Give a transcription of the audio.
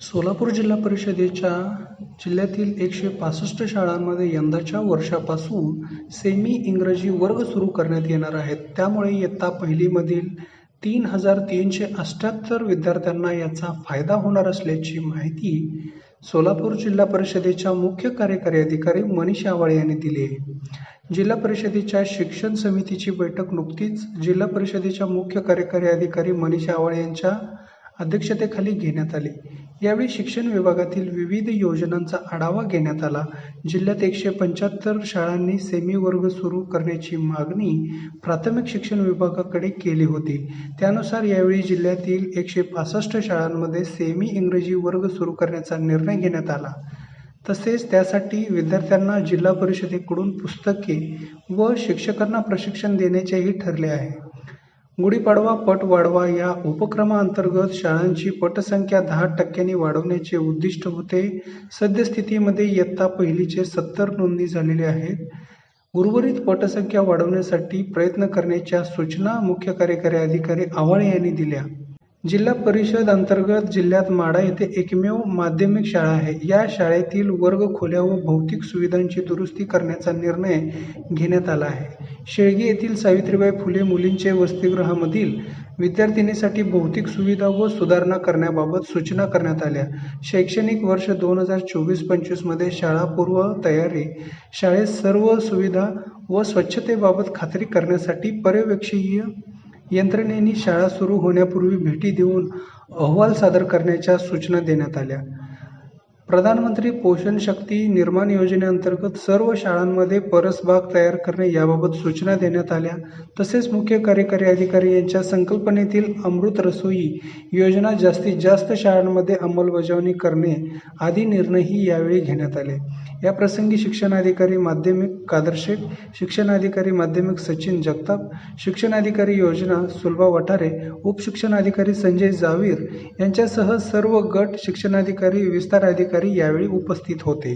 सोलापूर जिल्हा परिषदेच्या जिल्ह्यातील एकशे पासष्ट शाळांमध्ये यंदाच्या वर्षापासून सेमी इंग्रजी वर्ग सुरू करण्यात येणार आहेत. त्यामुळे इयत्ता पहिलीमधील तीन हजार तीनशे अठ्ठ्याहत्तर विद्यार्थ्यांना याचा फायदा होणार असल्याची माहिती सोलापूर जिल्हा परिषदेच्या मुख्य कार्यकारी अधिकारी मनीष आवाळे यांनी दिली आहे. जिल्हा परिषदेच्या शिक्षण समितीची बैठक नुकतीच जिल्हा परिषदेच्या मुख्य कार्यकारी अधिकारी मनीष आवाळे यांच्या अध्यक्षतेखाली घेण्यात आली. यावेळी शिक्षण विभागातील विविध योजनांचा आढावा घेण्यात आला. जिल्ह्यात एकशे पंच्याहत्तर शाळांनी सेमी वर्ग सुरू करण्याची मागणी प्राथमिक शिक्षण विभागाकडे केली होती. त्यानुसार यावेळी जिल्ह्यातील एकशे पासष्ट शाळांमध्ये सेमी इंग्रजी वर्ग सुरू करण्याचा निर्णय घेण्यात आला. तसेच त्यासाठी विद्यार्थ्यांना जिल्हा परिषदेकडून पुस्तके व शिक्षकांना प्रशिक्षण देण्याचेही ठरले आहे. गुढीपाडवा पट वाढवा या उपक्रमाअंतर्गत शाळांची पटसंख्या दहा टक्क्यांनी वाढवण्याचे उद्दिष्ट होते. सद्यस्थितीमध्ये इयत्ता पहिलीचे सत्तर नोंदणी झालेले आहेत. उर्वरित पटसंख्या वाढवण्यासाठी प्रयत्न करण्याच्या सूचना मुख्य कार्यकारी अधिकारी आव्हाळे यांनी दिल्या. जिल्हा परिषद अंतर्गत जिल्ह्यात माढा येथे एकमेव माध्यमिक शाळा आहे. या शाळेतील वर्ग खोल्या व भौतिक सुविधांची दुरुस्ती करण्याचा निर्णय घेण्यात आला आहे. शेळगी येथील सावित्रीबाई फुले मुलींचे वसतिगृहामधील विद्यार्थिनीसाठी भौतिक सुविधा व सुधारणा करण्याबाबत सूचना करण्यात आल्या. शैक्षणिक वर्ष दोन हजार चोवीस पंचवीसमध्ये शाळापूर्व तयारी शाळेत सर्व सुविधा व स्वच्छतेबाबत खात्री करण्यासाठी पर्यवेक्षीय यंत्रणेने शाळा सुरू होण्यापूर्वी भेटी देऊन अहवाल सादर करण्याच्या सूचना देण्यात आल्या. प्रधानमंत्री पोषण शक्ती निर्माण योजनेअंतर्गत सर्व शाळांमध्ये परसबाग तयार करणे याबाबत सूचना देण्यात आल्या. तसेच मुख्य कार्यकारी अधिकारी यांच्या संकल्पनेतील अमृत रसोई योजना जास्तीत जास्त शाळांमध्ये अंमलबजावणी करणे आदी निर्णयही यावेळी घेण्यात आले. या प्रसंगी शिक्षणाधिकारी माध्यमिक कादरशेख शिक्षणाधिकारी माध्यमिक सचिन जगताप शिक्षणाधिकारी योजना सुलभा वठारे उपशिक्षणाधिकारी संजय जावीर यांच्यासह सर्व गट शिक्षणाधिकारी विस्तार अधिकारी यावेळी उपस्थित होते.